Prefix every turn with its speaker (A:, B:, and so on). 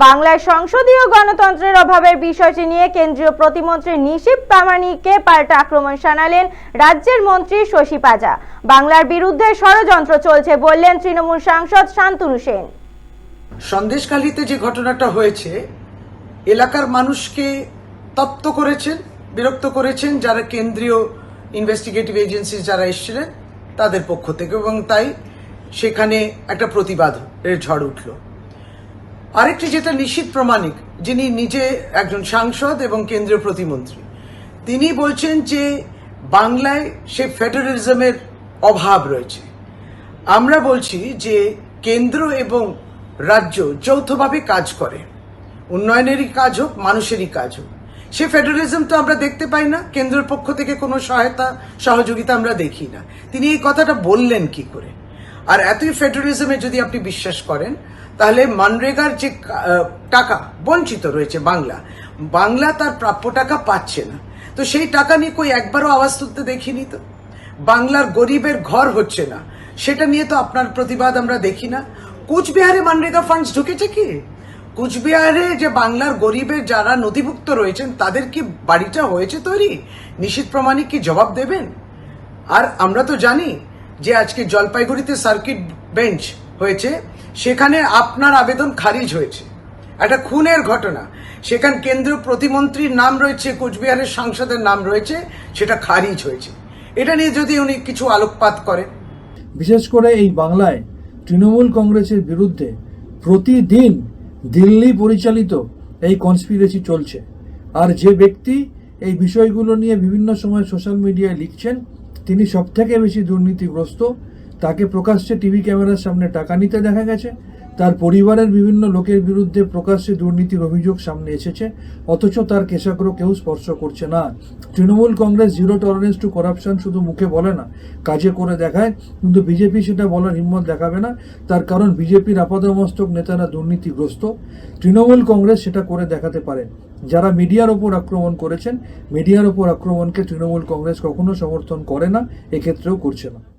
A: বাংলায় সংসদীয় গণতন্ত্রের অভাবের বিষয়টি নিয়ে কেন্দ্রীয় প্রতিমন্ত্রী নিশীপ প্রামাণিককে পাল্টা আক্রমণ শানালেন রাজ্যের মন্ত্রী শশী পাজা। বাংলার বিরুদ্ধে ষড়যন্ত্র চলছে বললেন তৃণমূল সাংসদ শান্তনু সেন।
B: সন্দেশখালিতে যে ঘটনাটা হয়েছে, এলাকার মানুষকে তপ্ত করেছেন, বিরক্ত করেছেন যারা কেন্দ্রীয় ইনভেস্টিগেটিভ এজেন্সি যারা এসেছিলেন, তাদের পক্ষ থেকে এবং তাই সেখানে একটা প্রতিবাদের ঝড় উঠল। আরেকটি যেটা নিশ্চিত প্রমাণিক, যিনি নিজে একজন সাংসদ এবং কেন্দ্রীয় প্রতিমন্ত্রী, তিনি বলছেন যে বাংলায় সে ফেডারেলিজমের অভাব রয়েছে। আমরা বলছি যে কেন্দ্র এবং রাজ্য যৌথভাবে কাজ করে। উন্নয়নেরই কাজ হোক, মানুষেরই কাজ হোক। সে ফেডারেলিজম তো আমরা দেখতে পাই না, কেন্দ্রের পক্ষ থেকে কোনো সহায়তা, সহযোগিতা আমরা দেখি না। তিনি এই কথাটা বললেন কি করে? আর এতই ফেডারেলিজমে যদি আপনি বিশ্বাস করেন, তাহলে মানরেগার যে টাকা, বঞ্চিত রয়েছে বাংলা বাংলা তার প্রাপ্য টাকা পাচ্ছে না। তো সেই টাকা নিয়ে কই একবারও আওয়াজ তুলতে দেখিনি তো? বাংলার গরিবের ঘর হচ্ছে না। সেটা নিয়ে তো আপনার প্রতিবাদ আমরা দেখি না। কুচবিহারে মানরেগা ফান্ডস ঢুকেছে কি? কুচবিহারে যে বাংলার গরিবের যারা নথিভুক্ত রয়েছেন, তাদের কি বাড়িটা হয়েছে তৈরি? নিশীত প্রমাণিক কি জবাব দেবেন? আর আমরা তো জানি যে আজকে জলপাইগুড়িতে সার্কিট বেঞ্চ হয়েছে, সেখানে আপনার আবেদন খারিজ হয়েছে। একটা খুনের ঘটনা। সেখানে কেন্দ্রীয় প্রতিমন্ত্রীর নাম রয়েছে, কোচবিহারের সাংসদের নাম রয়েছে, সেটা খারিজ হয়েছে। এটা নিয়ে যদি উনি কিছু আলোকপাত করেন।
C: বিশেষ করে এই বাংলায় তৃণমূল কংগ্রেসের বিরুদ্ধে প্রতিদিন দিল্লি পরিচালিত এই কনস্পিরেসি চলছে। আর যে ব্যক্তি এই বিষয়গুলো নিয়ে বিভিন্ন সময় সোশ্যাল মিডিয়ায় লিখছেন তিনি সবথেকে বেশি দুর্নীতিগ্রস্ত। তাকে প্রকাশ্যে টিভি ক্যামেরার সামনে টাকা নিতে দেখা গেছে। তার পরিবারের বিভিন্ন লোকের বিরুদ্ধে প্রকাশ্যে দুর্নীতির অভিযোগ সামনে এসেছে। অথচ তার কেশাগ্র কেউ স্পর্শ করছে না। Trinamool Congress zero tolerance to corruption শুধু মুখে বলে না, কাজে করে দেখায়। কিন্তু বিজেপি সেটা বলার হিম্মত দেখাবে না। তার কারণ বিজেপির আপাদমস্তক নেতারা দুর্নীতিগ্রস্ত। তৃণমূল কংগ্রেস সেটা করে দেখাতে পারে। যারা মিডিয়ার ওপর আক্রমণ করেছেন, মিডিয়ার ওপর আক্রমণকে তৃণমূল কংগ্রেস কখনো সমর্থন করে না, এক্ষেত্রেও করছে না।